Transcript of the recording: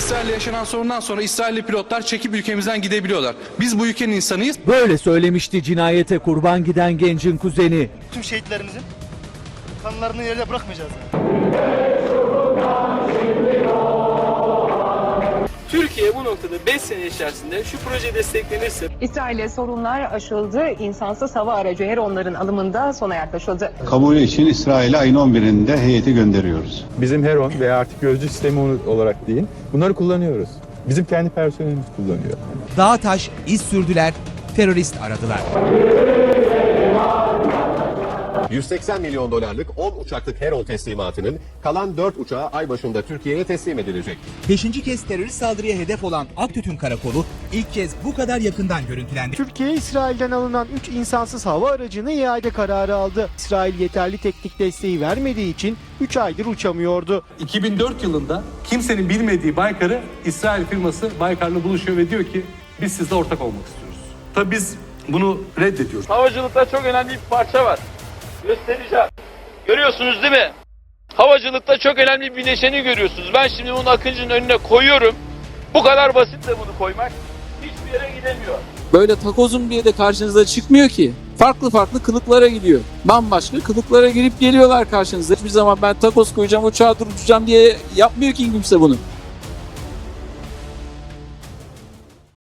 İsrail'le yaşanan sorundan sonra İsrailli pilotlar çekip ülkemizden gidebiliyorlar. Biz bu ülkenin insanıyız. Böyle söylemişti cinayete kurban giden gencin kuzeni. Tüm şehitlerimizin kanlarını yerde bırakmayacağız. Yani. Türkiye bu noktada 5 sene içerisinde şu proje desteklenirse İsrail'e sorunlar aşıldı. İnsansız hava aracı Heronların alımında sona yaklaşıldı. kabulü için İsrail'e ayın 11'inde heyeti gönderiyoruz. Bizim Heron veya artık gözcü sistemi olarak deyin. Bunları kullanıyoruz. Bizim kendi personelimiz kullanıyor. Dağtaş iz sürdüler, terörist aradılar. 180 milyon dolarlık 10 uçaklık Heron teslimatının kalan 4 uçağı ay başında Türkiye'ye teslim edilecek. Beşinci kez terörist saldırıya hedef olan Aktütün Karakolu ilk kez bu kadar yakından görüntülendi. Türkiye İsrail'den alınan 3 insansız hava aracını iade kararı aldı. İsrail yeterli teknik desteği vermediği için 3 aydır uçamıyordu. 2004 yılında kimsenin bilmediği Baykar'ı İsrail firması Baykar'la buluşuyor ve diyor ki biz sizle ortak olmak istiyoruz. Tabii biz bunu reddediyoruz. havacılıkta çok önemli bir parça var. Göstereceğim. Görüyorsunuz değil mi? Havacılıkta çok önemli bir bileşeni görüyorsunuz. Ben şimdi bunu Akıncı'nın önüne koyuyorum. Bu kadar basit de bunu koymak. Hiçbir yere gidemiyor. Böyle takozum diye de karşınıza çıkmıyor ki. Farklı farklı kılıklara gidiyor. Bambaşka kılıklara girip geliyorlar karşınıza. Hiçbir zaman ben takoz koyacağım, uçağı durduracağım diye yapmıyor ki kimse bunu.